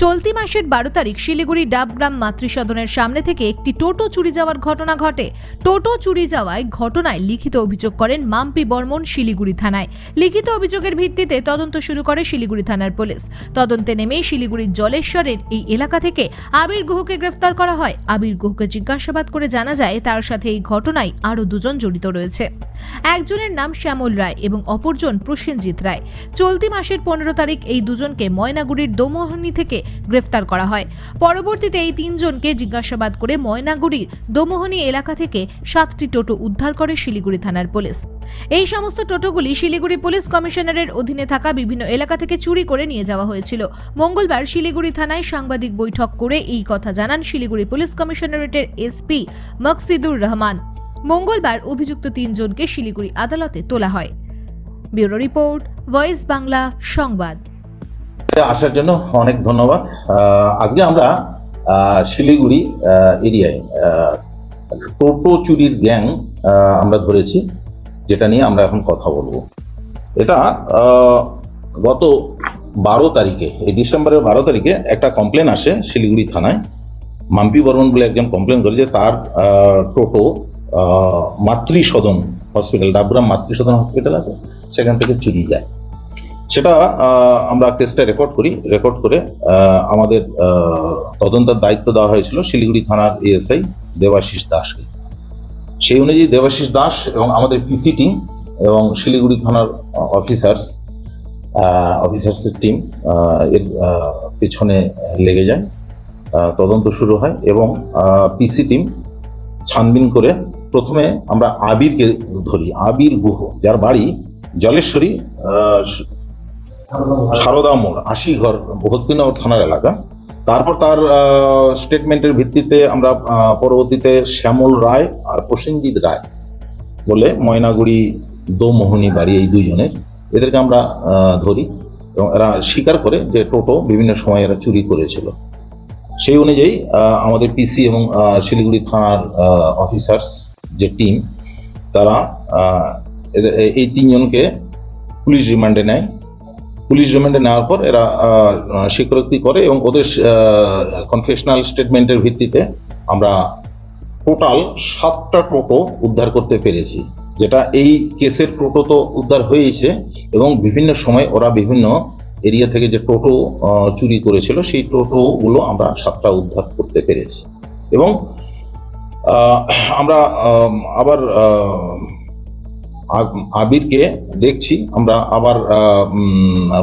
চলতি মাসের বারো তারিখ শিলিগুড়ি ডাবগ্রাম মাতৃসদনের সামনে থেকে একটি টোটো চুরি যাওয়ার ঘটনা ঘটে। টোটো চুরি যাওয়ায় ঘটনায় লিখিত অভিযোগ করেন মাম্পি বর্মন শিলিগুড়ি থানায়। লিখিত অভিযোগের ভিত্তিতে তদন্ত শুরু করে শিলিগুড়ি থানার পুলিশ। তদন্তে নেমে শিলিগুড়ির জলেশ্বরের এই এলাকা থেকে আবির গুহকে গ্রেফতার করা হয়। আবির গুহকে জিজ্ঞাসাবাদ করে জানা যায়, তার সাথে এই ঘটনায় আরও দুজন জড়িত রয়েছে। একজনের নাম শ্যামল রায় এবং অপরজন প্রসেনজিৎ রায়। চলতি মাসের পনেরো তারিখ এই দুজনকে ময়নাগুড়ির দোমোহনী থেকে গ্রেফতার করা হয়। পরবর্তীতে এই তিনজনকে জিজ্ঞাসাবাদ করে ময়নাগুড়ির দোমোহনী এলাকা থেকে সাতটি টোটো উদ্ধার করে শিলিগুড়ি থানার পুলিশ। এই সমস্ত টোটোগুলি শিলিগুড়ি পুলিশ কমিশনারের অধীনে থাকা বিভিন্ন এলাকা থেকে চুরি করে নিয়ে যাওয়া হয়েছিল। মঙ্গলবার শিলিগুড়ি থানায় সাংবাদিক বৈঠক করে এই কথা জানান শিলিগুড়ি পুলিশ কমিশনারেটের এসপি মকসিদুর রহমান। মঙ্গলবার অভিযুক্ত তিনজনকে শিলিগুড়ি আদালতে তোলা হয়। ব্যুরো রিপোর্ট, ভয়েস বাংলা, সংবাদ। আসার জন্য অনেক ধন্যবাদ। আজকে আমরা শিলিগুড়ি এরিয়ায় টোটো চুরির গ্যাং আমরা ধরেছি, যেটা নিয়ে আমরা এখন কথা বলব। এটা গত বারো তারিখে, এই ডিসেম্বরের বারো তারিখে একটা কমপ্লেন আসে শিলিগুড়ি থানায়। মাম্পি বর্মন বলে একজন কমপ্লেন করে যে তার টোটো মাতৃসদন হসপিটাল ডাবগ্রাম মাতৃসদন হসপিটাল আছে, সেখান থেকে চুরি যায়। সেটা আমরা কেসটা রেকর্ড করি। রেকর্ড করে আমাদের তদন্তের দায়িত্ব দেওয়া হয়েছিল শিলিগুড়ি থানার এএসআই দেবাশিস দাসকে। সেই অনুযায়ী দেবাশিস দাস এবং আমাদের পিসি টিম এবং শিলিগুড়ি থানার অফিসার্স অফিসার্সের টিম এর পেছনে লেগে যায় তদন্ত শুরু হয় এবং পিসি টিম ছানবিন করে প্রথমে আমরা আবিরকে ধরি। আবির গুহ, যার বাড়ি জলেশ্বরী সারদা মোড় আশি ঘর ভক্তিনগর থানার এলাকা। তারপর তার স্টেটমেন্টের ভিত্তিতে আমরা পরবর্তীতে শ্যামল রায় আর প্রসেনজিৎ রায় বলে ময়নাগুড়ি দোমোহনী বাড়ি এই দুইজনের, এদেরকে আমরা ধরি এবং এরা স্বীকার করে যে টোটো বিভিন্ন সময় এরা চুরি করেছিল। সেই অনুযায়ী আমাদের পিসি এবং শিলিগুড়ি থানার অফিসার্স যে টিম তারা এই তিনজনকে পুলিশ রিমান্ডে নেয়। পুলিশ রিমান্ডে নেওয়ার পর এরা স্বীকারোক্তি করে এবং ওদের কনফেশনাল স্টেটমেন্টের ভিত্তিতে আমরা টোটাল সাতটা টোটো উদ্ধার করতে পেরেছি। যেটা এই কেসের টোটো তো উদ্ধার হয়েছে এবং বিভিন্ন সময় ওরা বিভিন্ন এরিয়া থেকে যে টোটো চুরি করেছিল, সেই টোটোগুলো আমরা সাতটা উদ্ধার করতে পেরেছি। এবং আমরা আবার আবিরকে দেখছি, আমরা আবার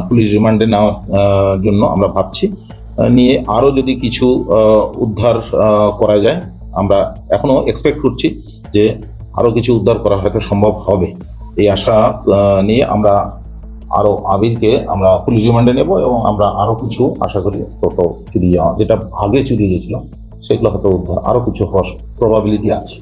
পুলিশ রিমান্ডে নেওয়ার জন্য আমরা ভাবছি নিয়ে আরও যদি কিছু উদ্ধার করা যায়, আমরা এখনও এক্সপেক্ট করছি যে আরও কিছু উদ্ধার করা হয়তো সম্ভব হবে। এই আশা নিয়ে আমরা আরও আবিরকে আমরা পুলিশ রিমান্ডে নেব এবং আমরা আরও কিছু আশা করি চুরি যাওয়া, যেটা আগে চুরি গেছিল, সেগুলো হয়তো উদ্ধার, আরও কিছু হওয়ার প্রবাবিলিটি আছে।